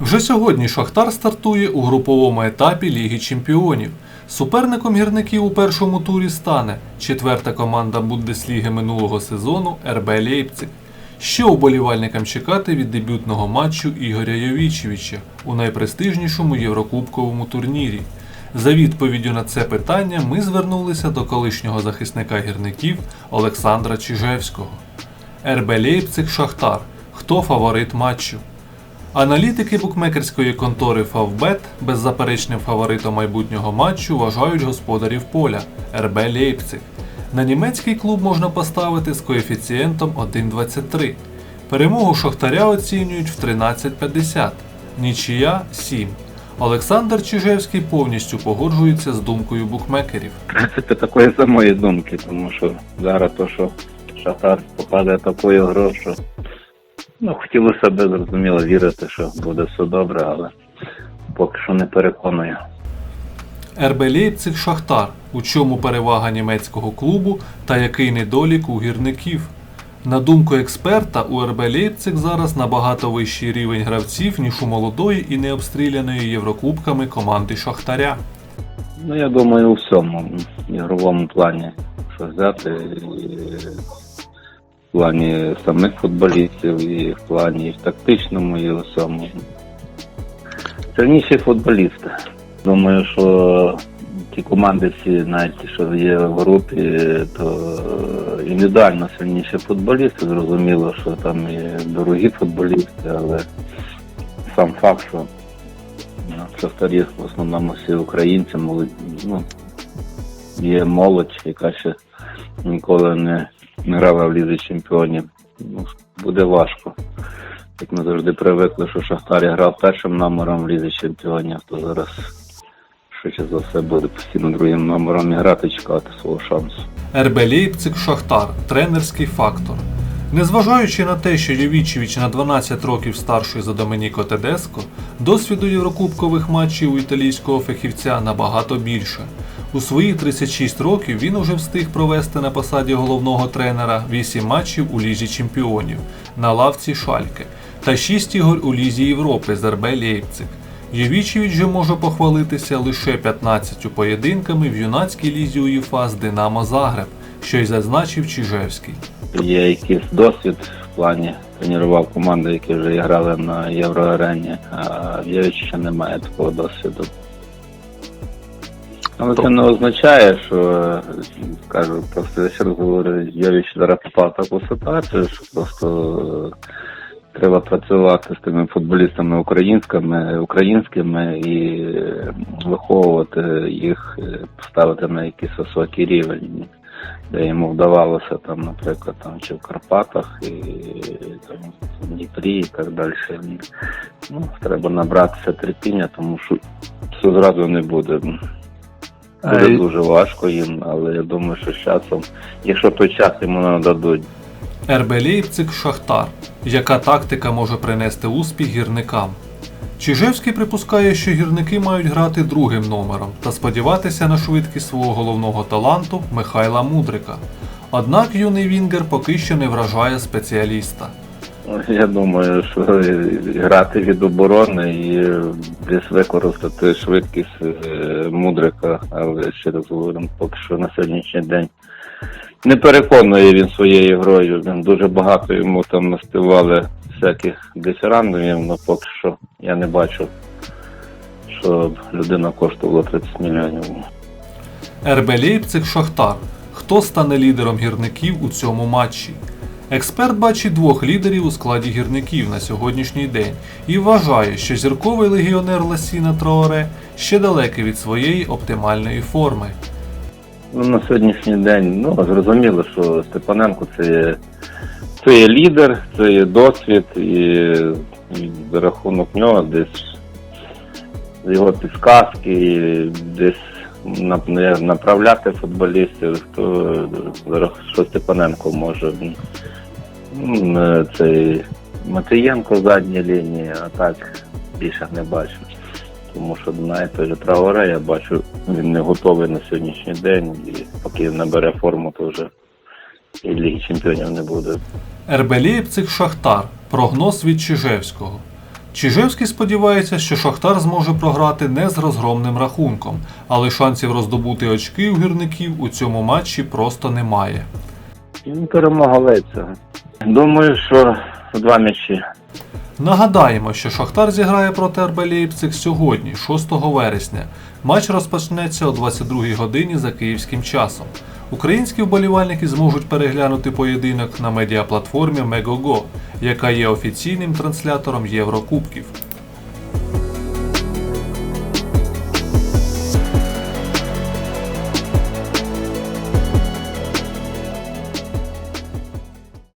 Вже сьогодні Шахтар стартує у груповому етапі Ліги Чемпіонів. Суперником гірників у першому турі стане четверта команда Бундесліги минулого сезону РБ Лейпциг. Що уболівальникам чекати від дебютного матчу Ігоря Йовічевича у найпрестижнішому єврокубковому турнірі? За відповіддю на це питання ми звернулися до колишнього захисника гірників Олександра Чижевського. РБ Лейпциг Шахтар. Хто фаворит матчу? Аналітики букмекерської контори Favbet беззаперечним фаворитом майбутнього матчу вважають господарів поля РБ Лейпциг. На німецький клуб можна поставити з коефіцієнтом 1,23. Перемогу Шахтаря оцінюють в 13,50, нічия 7. Олександр Чижевський повністю погоджується з думкою букмекерів. Принципі, такої самої думки, тому що зараз то, що Шахтар показує такою грою, що ну, хотілося б зрозуміло вірити, що буде все добре, але поки що не переконує. РБ Лейпциг Шахтар. У чому перевага німецького клубу та який недолік у гірників? На думку експерта, у РБ Лейпциг зараз набагато вищий рівень гравців, ніж у молодої і необстріляної єврокубками команди Шахтаря. Ну, я думаю, у всьому ігровому плані, що взяти, і в плані самих футболістів, і в плані і в тактичному, і у всьому. Сильніші футболісти. Думаю, що ті команди всі, навіть що є в групі, то індивідуально сильніші футболісти. Зрозуміло, що там є дорогі футболісти, але сам факт, що Шахтарі в основному всі українці, молоді, ну, є молодь, яка ще ніколи не, грала в лізі чемпіонів. Ну, буде важко. Як ми завжди привикли, що Шахтар грав першим номером в лізі чемпіонів, то зараз швидше за все буде постійно другим номером і грати, чекати свого шансу. РБ Лейпциг Шахтар тренерський фактор. Незважаючи на те, що Йовічевич на 12 років старший за Доменіко Тедеско, досвіду єврокубкових матчів у італійського фахівця набагато більше. У свої 36 років він уже встиг провести на посаді головного тренера 8 матчів у Лізі Чемпіонів на лавці Шальке та 6 ігор у Лізі Європи з РБ Лейпциг. Йовічевич же може похвалитися лише 15 поєдинками в юнацькій лізі УЄФА з Динамо Загреб, що й зазначив Чижевський. Є якийсь досвід в плані тренував команди, які вже грали на євроарені, а в Євича немає такого досвіду. Але це не означає, що кажу, просто я ще раз говорю, Йович зараз попав в таку ситуацію, що просто е, треба працювати з тими футболістами українськими, українськими і е, виховувати їх, е, ставити на якийсь високий рівень де йому вдавалося там, наприклад, там чи в Карпатах, і там в Дніпрі і так далі. Ну, треба набратися терпіння, тому що все зразу не буде. Буде дуже важко їм, але я думаю, що з часом, якщо той час йому нададуть, РБ Лейпциг Шахтар. Яка тактика може принести успіх гірникам? Чижевський припускає, що гірники мають грати другим номером та сподіватися на швидкість свого головного таланту Михайла Мудрика. Однак юний Вінгер поки що не вражає спеціаліста. Я думаю, що грати від оборони і десь використати швидкість е, мудрика, але ще раз говорю, поки що на сьогоднішній день не переконує він своєю грою. Він дуже багато йому там настивали всяких диферандумів, але поки що я не бачу, що людина коштувала 30 мільйонів. РБ Лейпциг Шахтар. Хто стане лідером гірників у цьому матчі? Експерт бачить двох лідерів у складі гірників на сьогоднішній день і вважає, що зірковий легіонер Ласіна Траоре ще далекий від своєї оптимальної форми. Ну, на сьогоднішній день, ну, зрозуміло, що Степаненко це є, це є лідер, це є досвід, і, за рахунок нього десь його підсказки, десь направляти футболістів, то що Степаненко може. Е, Цей Матвієнко в задній лінії, а так більше не бачу. Тому що навіть той же Трауре, я бачу, він не готовий на сьогоднішній день, і поки набере форму, то вже і Ліги Чемпіонів не буде. РБ Лейпциг Шахтар. Прогноз від Чижевського. Чижевський сподівається, що Шахтар зможе програти не з розгромним рахунком, але шансів роздобути очки у гірників у цьому матчі просто немає. Перемога Лейпцига. Думаю, що два м'ячі. Нагадаємо, що Шахтар зіграє проти РБ Лейпциг сьогодні, 6 вересня. Матч розпочнеться о 22 годині за київським часом. Українські вболівальники зможуть переглянути поєдинок на медіаплатформі Megogo, яка є офіційним транслятором Єврокубків.